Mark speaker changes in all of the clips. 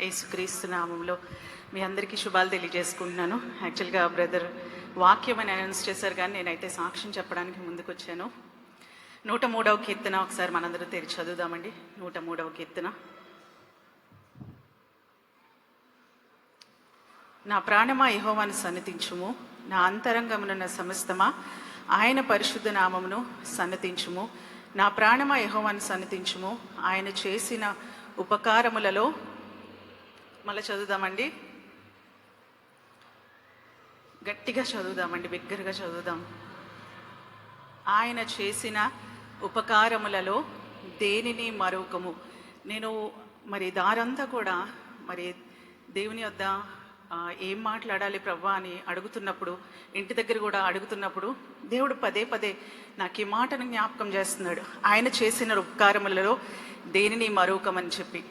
Speaker 1: యేసుక్రీస్తు నామంలో మీ అందరికీ శుభాలు తెలియజేసుకుంటున్నాను. యాక్చువల్గా బ్రదర్ వాక్యం అని అనౌన్స్ చేశారు కానీ నేనైతే సాక్ష్యం చెప్పడానికి ముందుకు వచ్చాను నూట మూడవ కీర్తన ఒకసారి మనందరూ తెరిచి చదువుదామండి. నూట మూడవ కీర్తన. నా ప్రాణమా యహోవాను సన్నతించుము. నా అంతరంగమునున్న సమస్తమా ఆయన పరిశుద్ధ నామమును సన్నతించుము. నా ప్రాణమా యహోవాను సన్నతించుము. ఆయన చేసిన ఉపకారములలో మళ్ళీ చదువుదామండి. గట్టిగా చదువుదామండి బిగ్గరగా చదువుదాం. ఆయన చేసిన ఉపకారములలో దేనిని మరొకము? నేను మరి దారంతా కూడా మరి దేవుని వద్ద ఏం మాట్లాడాలి ప్రవ్వా అని అడుగుతున్నప్పుడు ఇంటి దగ్గర కూడా అడుగుతున్నప్పుడు దేవుడు పదే పదే నాకు ఈ మాటను జ్ఞాపకం చేస్తున్నాడు. ఆయన చేసిన ఉపకారములలో దేనిని మరొకమని చెప్పి.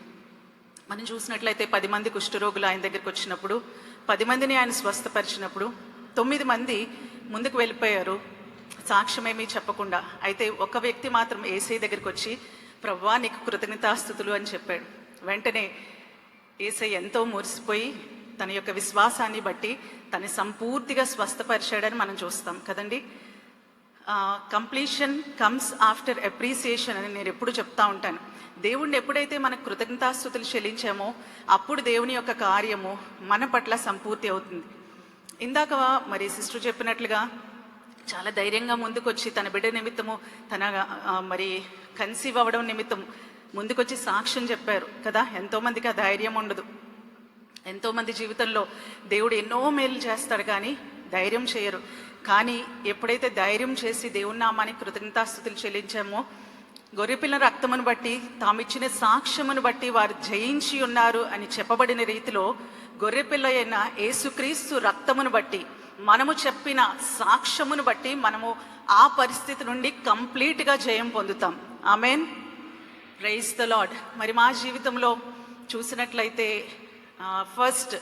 Speaker 1: మనం చూసినట్లయితే పది మంది కుష్ఠరోగులు ఆయన దగ్గరికి వచ్చినప్పుడు పది మందిని ఆయన స్వస్థపరిచినప్పుడు తొమ్మిది మంది ముందుకు వెళ్ళిపోయారు. సాక్ష్యమేమీ చెప్పకుండా అయితే ఒక వ్యక్తి మాత్రం ఏసై దగ్గరికి వచ్చి ప్రవ్వా నీకు కృతజ్ఞతాస్థుతులు అని చెప్పాడు. వెంటనే ఏసై ఎంతో మురిసిపోయి తన యొక్క విశ్వాసాన్ని బట్టి తను సంపూర్తిగా స్వస్థపరిచాడని మనం చూస్తాం కదండి. కంప్లీషన్ కమ్స్ ఆఫ్టర్ అప్రిసియేషన్ అని నేను ఎప్పుడు చెప్తా ఉంటాను. దేవుణ్ణి ఎప్పుడైతే మనకు కృతజ్ఞతాస్థుతులు చెల్లించామో అప్పుడు దేవుని యొక్క కార్యము మన పట్ల సంపూర్తి అవుతుంది. ఇందాక మరి సిస్టర్ చెప్పినట్లుగా చాలా ధైర్యంగా ముందుకొచ్చి తన బిడ్డ నిమిత్తము తన మరి కన్సీవ్ అవ్వడం నిమిత్తం ముందుకొచ్చి సాక్ష్యం చెప్పారు కదా. ఎంతోమందికి ఆ ధైర్యం ఉండదు. ఎంతోమంది జీవితంలో దేవుడు ఎన్నో మేలు చేస్తాడు కానీ ధైర్యం చేయరు. కానీ ఎప్పుడైతే ధైర్యం చేసి దేవుని నామానికి కృతజ్ఞతాస్థుతులు చెల్లించామో గొర్రెపిల్ల రక్తమును బట్టి తామిచ్చిన సాక్ష్యమును బట్టి వారు జయించి ఉన్నారు అని చెప్పబడిన రీతిలో గొర్రెపిల్ల అయిన యేసుక్రీస్తు రక్తమును బట్టి మనము చెప్పిన సాక్ష్యమును బట్టి మనము ఆ పరిస్థితి నుండి కంప్లీట్గా జయం పొందుతాం. ఆమెన్. ప్రైజ్ ద లాడ్ మరి మా జీవితంలో చూసినట్లయితే first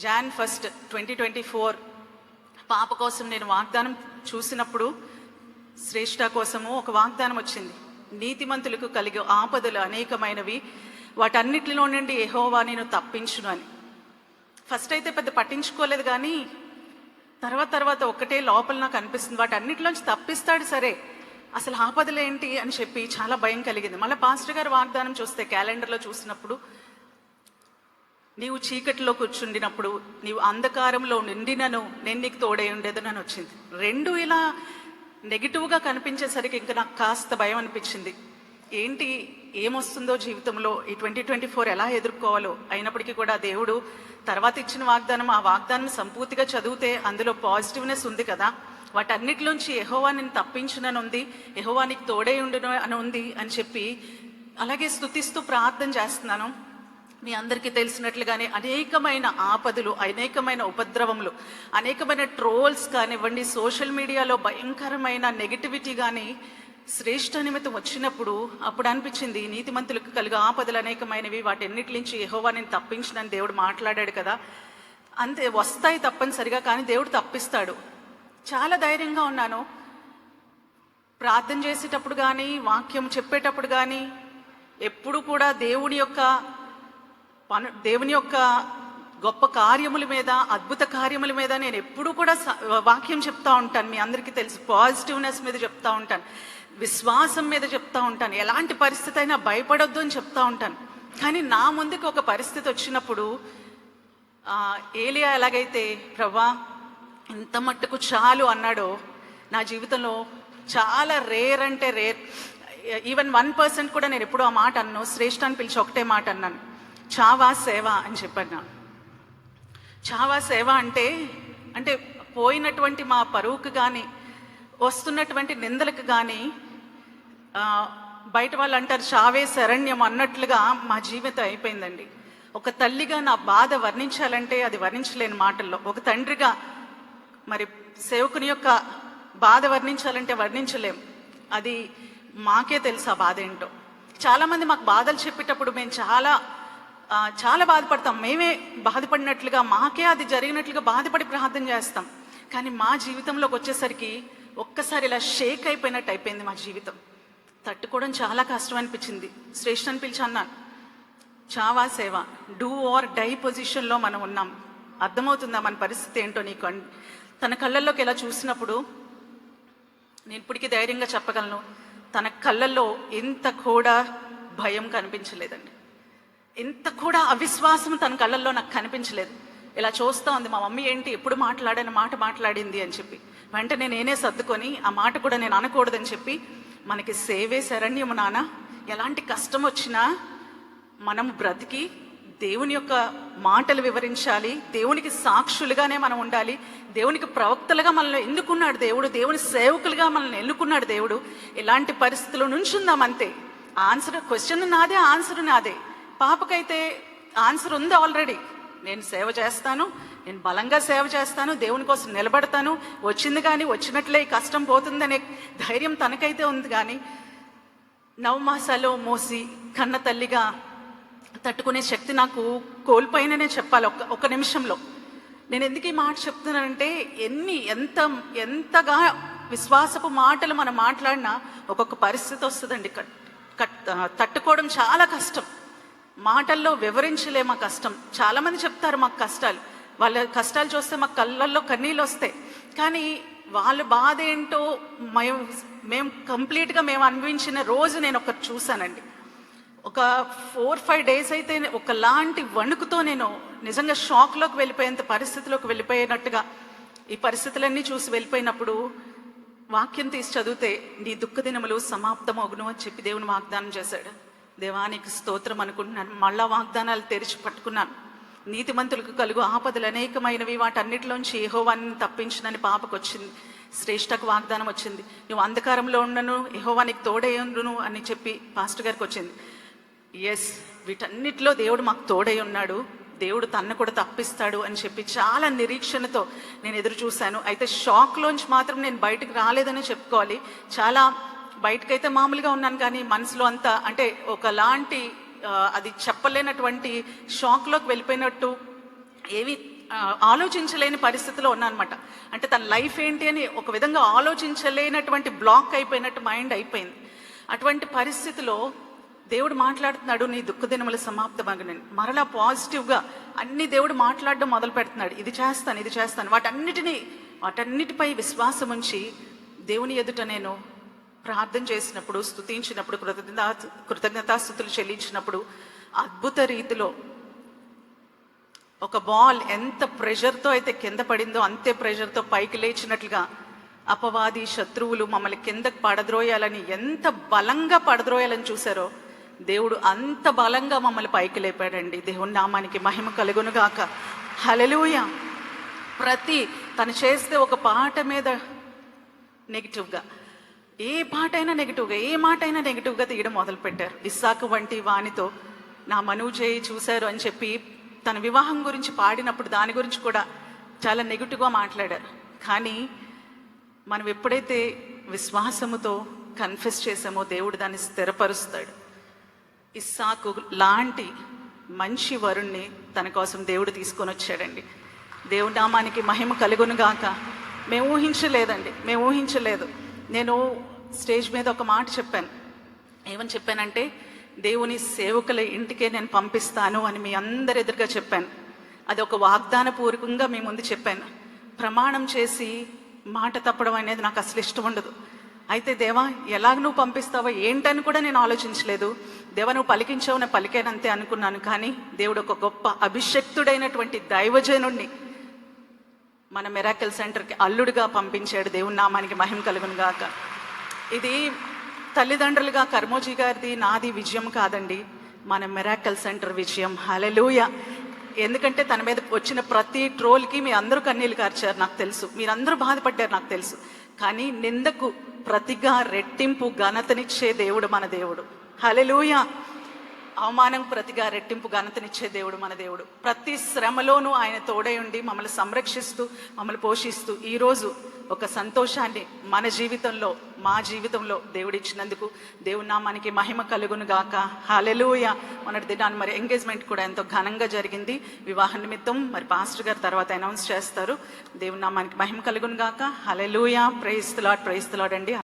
Speaker 1: Jan first twenty twenty four పాప కోసం నేను వాగ్దానం చూసినప్పుడు శ్రేష్ఠ కోసము ఒక వాగ్దానం వచ్చింది. నీతిమంతులకు కలిగే ఆపదలు అనేకమైనవి వాటన్నిటిలో నుండి ఎహోవా నేను తప్పించును అని. ఫస్ట్ అయితే పెద్ద పట్టించుకోలేదు కానీ తర్వాత తర్వాత ఒక్కటే లోపల నాకు అనిపిస్తుంది. వాటన్నిటిలోంచి తప్పిస్తాడు సరే అసలు ఆపదలు ఏంటి అని చెప్పి చాలా భయం కలిగింది. మళ్ళీ పాస్టర్ గారు వాగ్దానం చూస్తే క్యాలెండర్లో చూసినప్పుడు నీవు చీకటిలో కూర్చుండినప్పుడు నీవు అంధకారంలో నిండినను నేను నీకు తోడై ఉండేదని వచ్చింది. రెండు ఇలా నెగిటివ్గా కనిపించేసరికి ఇంకా నాకు కాస్త భయం అనిపించింది. ఏంటి ఏమొస్తుందో జీవితంలో? ఈ ట్వంటీ ట్వంటీ ఫోర్ ఎలా ఎదుర్కోవాలో? అయినప్పటికీ కూడా దేవుడు తర్వాత ఇచ్చిన వాగ్దానం ఆ వాగ్దానం సంపూర్తిగా చదివితే అందులో పాజిటివ్నెస్ ఉంది కదా. వాటన్నిటిలోంచి ఎహోవా నేను తప్పించునని ఉంది ఎహోవా నీకు తోడై ఉండును అని ఉంది అని చెప్పి అలాగే స్థుతిస్తూ ప్రార్థన చేస్తున్నాను. మీ అందరికీ తెలిసినట్లుగానే అనేకమైన ఆపదలు అనేకమైన ఉపద్రవములు అనేకమైన ట్రోల్స్ కానివ్వండి సోషల్ మీడియాలో భయంకరమైన నెగిటివిటీ కానీ శ్రేష్ఠ నిమిత్తం వచ్చినప్పుడు అప్పుడు అనిపించింది నీతిమంతులకు కలిగే ఆపదలు అనేకమైనవి వాటన్నిటి నుంచి యెహోవా నేను తప్పించినని దేవుడు మాట్లాడాడు కదా. అంతే వస్తాయి తప్పనిసరిగా కానీ దేవుడు తప్పిస్తాడు. చాలా ధైర్యంగా ఉన్నాను. ప్రార్థన చేసేటప్పుడు కానీ వాక్యం చెప్పేటప్పుడు కానీ ఎప్పుడు కూడా దేవుడి యొక్క పను దేవుని యొక్క గొప్ప కార్యముల మీద అద్భుత కార్యముల మీద నేను ఎప్పుడు కూడా వాక్యం చెప్తా ఉంటాను. మీ అందరికీ తెలుసు. పాజిటివ్నెస్ మీద చెప్తా ఉంటాను. విశ్వాసం మీద చెప్తా ఉంటాను. ఎలాంటి పరిస్థితి అయినా భయపడొద్దు అని చెప్తా ఉంటాను. కానీ నా ముందుకు ఒక పరిస్థితి వచ్చినప్పుడు ఏలియా ఎలాగైతే ప్రభా ఇంత మట్టుకు చాలు అన్నాడో నా జీవితంలో చాలా రేర్ అంటే రేర్. ఈవెన్ వన్ పర్సెంట్ కూడా నేను ఎప్పుడూ ఆ మాట అన్నాను శ్రేష్ఠ అని పిలిచి ఒకటే మాట అన్నాను. చావా సేవ అని చెప్పాను చావా సేవ అంటే అంటే పోయినటువంటి మా పరువుకు కానీ వస్తున్నటువంటి నిందలకు కానీ బయట వాళ్ళు అంటారు చావే శరణ్యం అన్నట్లుగా మా జీవితం అయిపోయిందండి. ఒక తల్లిగా నా బాధ వర్ణించాలంటే అది వర్ణించలేని మాటల్లో. ఒక తండ్రిగా మరి సేవకుని యొక్క బాధ వర్ణించాలంటే వర్ణించలేం. అది మాకే తెలుసు ఆ బాధ ఏంటో. చాలామంది మాకు బాధలు చెప్పేటప్పుడు మేము చాలా చాలా బాధపడతాం. మేమే బాధపడినట్లుగా మాకే అది జరిగినట్లుగా బాధపడి ప్రార్థన చేస్తాం. కానీ మా జీవితంలోకి వచ్చేసరికి ఒక్కసారి ఇలా షేక్ అయిపోయినట్టు అయిపోయింది మా జీవితం. తట్టుకోవడం చాలా కష్టం అనిపించింది. శ్రేష్ఠ అని పిలిచి అన్నాను. చావా సేవ డూ ఆర్ డై పొజిషన్లో మనం ఉన్నాం. అర్థమవుతుందా మన పరిస్థితి ఏంటో నీకు? అన్- తన కళ్ళల్లోకి ఎలా చూసినప్పుడు నేను ఇప్పటికీ ధైర్యంగా చెప్పగలను తన కళ్ళల్లో ఎంత కూడా భయం కనిపించలేదండి. ఇంత కూడా అవిశ్వాసం తన కళ్ళల్లో నాకు కనిపించలేదు. ఇలా చూస్తా ఉంది మా మమ్మీ ఏంటి? ఎప్పుడు మాట్లాడని మాట మాట్లాడింది అని చెప్పి. వెంటనే నేనే సర్దుకొని ఆ మాట కూడా నేను అనకూడదని చెప్పి మనకి సేవే శరణ్యము నాన్న ఎలాంటి కష్టం వచ్చినా మనం బ్రతికి దేవుని యొక్క మాటలు వివరించాలి. దేవునికి సాక్షులుగానే మనం ఉండాలి. దేవునికి ప్రవక్తలుగా మనల్ని ఎన్నుకున్నాడు దేవుడు. దేవుని సేవకులుగా మనల్ని ఎన్నుకున్నాడు దేవుడు. ఇలాంటి పరిస్థితుల నుంచి ఉందాం అంతే. ఆన్సర్ క్వశ్చన్ నాదే ఆన్సర్ నాదే. పాపకైతే ఆన్సర్ ఉంది ఆల్రెడీ. నేను సేవ చేస్తాను నేను బలంగా సేవ చేస్తాను దేవుని కోసం నిలబడతాను వచ్చింది కానీ వచ్చినట్లే కష్టం పోతుందనే ధైర్యం తనకైతే ఉంది కానీ నవమాసాలు మోసి కన్న తల్లిగా తట్టుకునే శక్తి నాకు కోల్పోయిననే చెప్పాలి ఒక్క ఒక నిమిషంలో. నేను ఎందుకు ఈ మాట చెప్తున్నానంటే ఎన్ని ఎంత ఎంతగా విశ్వాసపు మాటలు మనం మాట్లాడినా ఒక్కొక్క పరిస్థితి వస్తుందండి. కట్ తట్టుకోవడం చాలా కష్టం. మాటల్లో వివరించలేము మా కష్టం. చాలామంది చెప్తారు మాకు కష్టాలు. వాళ్ళ కష్టాలు చూస్తే మా కళ్ళల్లో కన్నీళ్ళు వస్తాయి. కానీ వాళ్ళ బాధ ఏంటో మేము మేము కంప్లీట్గా మేము అనుభవించిన రోజు నేను ఒకటి చూశానండి. ఒక ఫోర్ ఫైవ్ డేస్ అయితే ఒకలాంటి వణుకుతో నేను నిజంగా షాక్లోకి వెళ్ళిపోయేంత పరిస్థితిలోకి వెళ్ళిపోయినట్టుగా ఈ పరిస్థితులన్నీ చూసి వెళ్ళిపోయినప్పుడు వాక్యం తీసి చదివితే నీ దుఃఖ దినములు సమాప్తమగును అని చెప్పి దేవుని వాగ్దానం చేశాడు. దేవానికి స్తోత్రం అనుకుంటున్నాను. మళ్ళా వాగ్దానాలు తెరిచి పట్టుకున్నాను. నీతిమంతులకు కలుగు ఆపదలు అనేకమైనవి. వాటన్నిటిలోంచి యెహోవాని తప్పించినని పాపకు వచ్చింది శ్రేష్టకు వాగ్దానం వచ్చింది. నువ్వు అంధకారంలో ఉండను యెహోవానికి తోడయ్యను అని చెప్పి పాస్టర్ గారికి వచ్చింది. ఎస్ వీటన్నిటిలో దేవుడు మాకు తోడై ఉన్నాడు. దేవుడు తన్ను కూడా తప్పిస్తాడు అని చెప్పి చాలా నిరీక్షణతో నేను ఎదురు చూశాను. అయితే షాక్లోంచి మాత్రం నేను బయటకు రాలేదని చెప్పుకోవాలి. చాలా బయటకైతే మామూలుగా ఉన్నాను కానీ మనసులో అంతా అంటే ఒకలాంటి అది చెప్పలేనటువంటి షాక్లోకి వెళ్ళిపోయినట్టు ఏవి ఆలోచించలేని పరిస్థితిలో ఉన్నానమాట అంటే తన లైఫ్ ఏంటి అని ఒక విధంగా ఆలోచించలేనటువంటి బ్లాక్ అయిపోయినట్టు మైండ్ అయిపోయింది. అటువంటి పరిస్థితిలో దేవుడు మాట్లాడుతున్నాడు నీ దుఃఖ దినముల సమాప్తమగనని. మరలా పాజిటివ్గా అన్ని దేవుడు మాట్లాడడం మొదలు పెడుతున్నాడు. ఇది చేస్తాను ఇది చేస్తాను. వాటన్నిటినీ వాటన్నిటిపై విశ్వాసం ఉంచి దేవుని ఎదుట నేను ప్రార్థన చేసినప్పుడు స్తుతించినప్పుడు కృతజ్ఞత కృతజ్ఞతాస్థుతులు చెల్లించినప్పుడు అద్భుత రీతిలో ఒక బాల్ ఎంత ప్రెషర్తో అయితే కింద పడిందో అంతే ప్రెషర్తో పైకి లేచినట్లుగా అపవాది శత్రువులు మమ్మల్ని కిందకు పడద్రోయాలని ఎంత బలంగా పడద్రోయాలని చూశారో దేవుడు అంత బలంగా మమ్మల్ని పైకి లేపాడండి. దేవుని నామానికి మహిమ కలుగునుగాక. హలలుయ ప్రతి తను చేస్తే ఒక పాట మీద నెగిటివ్గా ఏ పాట అయినా నెగిటివ్గా ఏ మాట అయినా నెగిటివ్గా తీయడం మొదలు పెట్టారు ఇస్సాకు వంటి వానితో నా మనువు చేయి చూశారు అని చెప్పి తన వివాహం గురించి పాడినప్పుడు దాని గురించి కూడా చాలా నెగిటివ్గా మాట్లాడారు. కానీ మనం ఎప్పుడైతే విశ్వాసముతో కన్ఫెస్ చేసామో దేవుడు దాన్ని స్థిరపరుస్తాడు. ఇస్సాకు లాంటి మంచి వరుణ్ణి తన కోసం దేవుడు తీసుకొని వచ్చాడండి. దేవుడి నామానికి మహిమ కలుగును గాక. మేము ఊహించలేదండి. మేము ఊహించలేదు. నేను స్టేజ్ మీద ఒక మాట చెప్పాను. ఏమని చెప్పానంటే దేవుని సేవకుల ఇంటికే నేను పంపిస్తాను అని మీ అందరి ఎదురుగా చెప్పాను. అది ఒక వాగ్దాన పూర్వకంగా మీ ముందు చెప్పాను. ప్రమాణం చేసి మాట తప్పడం అనేది నాకు అసలు ఇష్టం ఉండదు. అయితే దేవా ఎలాగ నువ్వు పంపిస్తావో ఏంటని కూడా నేను ఆలోచించలేదు. దేవా నువ్వు పలికించావు నేను పలికానంతే అనుకున్నాను. కానీ దేవుడు ఒక గొప్ప అభిషక్తుడైనటువంటి దైవజనుణ్ణి మన మెరాకిల్ సెంటర్కి అల్లుడిగా పంపించాడు దేవుని నామానికి మహిమ కలుగును గాక. ఇది తల్లిదండ్రులుగా కర్మోజీ గారిది నాది విజయం కాదండి. మన మెరాకల్ సెంటర్ విజయం. హలెలూయ ఎందుకంటే తన మీద వచ్చిన ప్రతి ట్రోల్కి మీ అందరూ కన్నీళ్ళు కార్చారు నాకు తెలుసు. మీరందరూ బాధపడ్డారు నాకు తెలుసు. కానీ నిందకు ప్రతిగా రెట్టింపు ఘనతనిచ్చే దేవుడు మన దేవుడు. హలెలూయ అవమానం ప్రతిగా రెట్టింపు ఘనతనిచ్చే దేవుడు మన దేవుడు. ప్రతి శ్రమలోనూ ఆయన తోడై ఉండి మమ్మల్ని సంరక్షిస్తూ మమ్మల్ని పోషిస్తూ ఈరోజు ఒక సంతోషాన్ని మన జీవితంలో మా జీవితంలో దేవుడు దేవుని నామానికి మహిమ కలుగును గాక. హాలెలూయ మొన్నటి దినాన్ని మరి ఎంగేజ్మెంట్ కూడా ఎంతో ఘనంగా జరిగింది. వివాహ నిమిత్తం మరి పాస్టర్ గారు తర్వాత అనౌన్స్ చేస్తారు. దేవుని నామానికి మహిమ కలుగును గాక. హలెలూయ ప్రైస్తులాడ్ ప్రైస్తలాడ్ అండి.